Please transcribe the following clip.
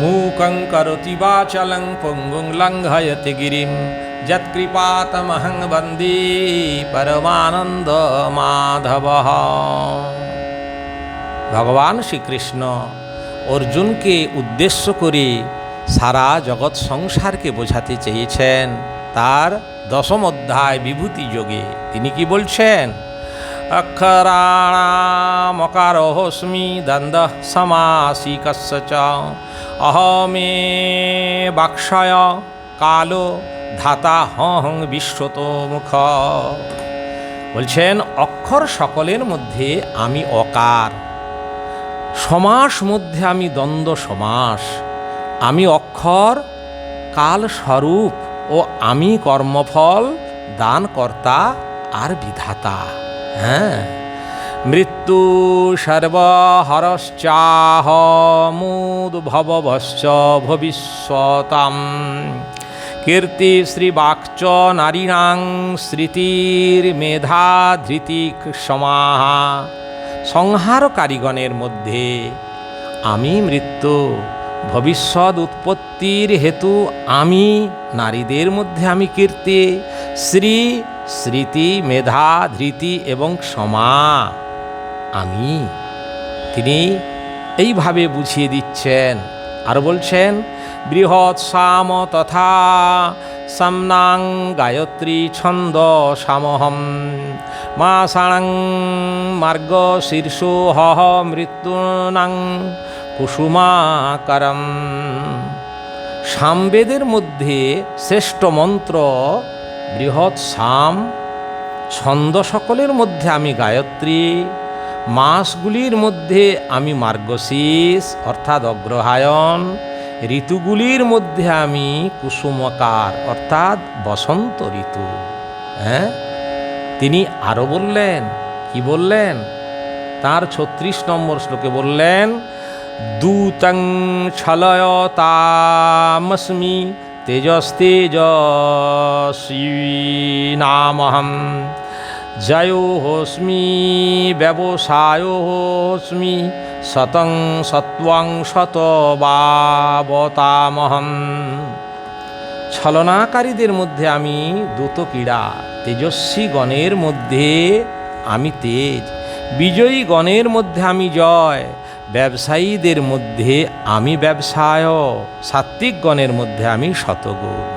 मूकं करोति वाचलं पुङ्गुं लङ्घयति गिरिं यत्कृपातमहं वन्दे পরমানন্দমাধবः ভগবান শ্রীকৃষ্ণ অর্জুনকে উদ্দেশ্য করে সারা জগৎ সংসারকে বোঝাতে চেয়েছেন তার দশম অধ্যায় বিভূতি যোগে তিনি কি বলছেন অক্ষরাণামকারোস্মি দ্বন্দ্ব সমাসিকস্য চ অহমে বাক্ষয় কালো ধাতা হং বিশ্বত মুখ। বলছেন, অক্ষর সকলের মধ্যে আমি অকার। সমাস মধ্যে আমি দ্বন্দ্ব সমাস। আমি অক্ষর, কাল স্বরূপ ও আমি কর্মফল, দানকর্তা আর বিধাতা। হ্যাঁ? মৃত্যু সর্বহরশ্চাহ মুদ্ভবশ্চ ভবিষ্যতাম। কীর্তি শ্রীবাক্চ নারীণাং স্মৃতির মেধা ধৃতি সমাহা। সংহার কারিগণের মধ্যে আমি মৃত্যু, ভবিষ্যৎ উৎপত্তির হেতু আমি, নারীদের মধ্যে আমি কীর্তি, শ্রী, স্মৃতি, মেধা, ধৃতি এবং সমা আমি? তিনি এইভাবে বুঝিয়ে দিচ্ছেন আর বলছেন, বৃহৎ সাম তথা সামনাং গায়ত্রী ছন্দ সামহম মাসাণং মার্গ শীর্ষো হহ মৃত্যুনাং কুসুমাকারম। সামবেদের মধ্যে শ্রেষ্ঠ মন্ত্র বৃহৎ সাম ছন্দ সকলের মধ্যে আমি গায়ত্রী। মাসগুলির মধ্যে আমি মার্গশীষ, অর্থাৎ অগ্রহায়ণ। ঋতুগুলির মধ্যে আমি কুসুমকার, অর্থাৎ বসন্ত ঋতু। হ্যাঁ? তিনি আরও বললেন, কি বললেন? তার ছত্রিশ নম্বর শ্লোকে বললেন, দূতং ছলয়তামস্মি তেজস্তেজস্বীনামহম। জয়োস্মি ব্যবসায়োস্মি শতং সত্বং শতবাবতামহম ছলনাকারীদের মধ্যে আমি দূত ক্রীড়া তেজস্বী গণের মধ্যে আমি তেজ, বিজয়ী গণের মধ্যে আমি জয়, ব্যবসায়ীদের মধ্যে আমি ব্যবসায় সাত্বিক গণের মধ্যে আমি শতগুণ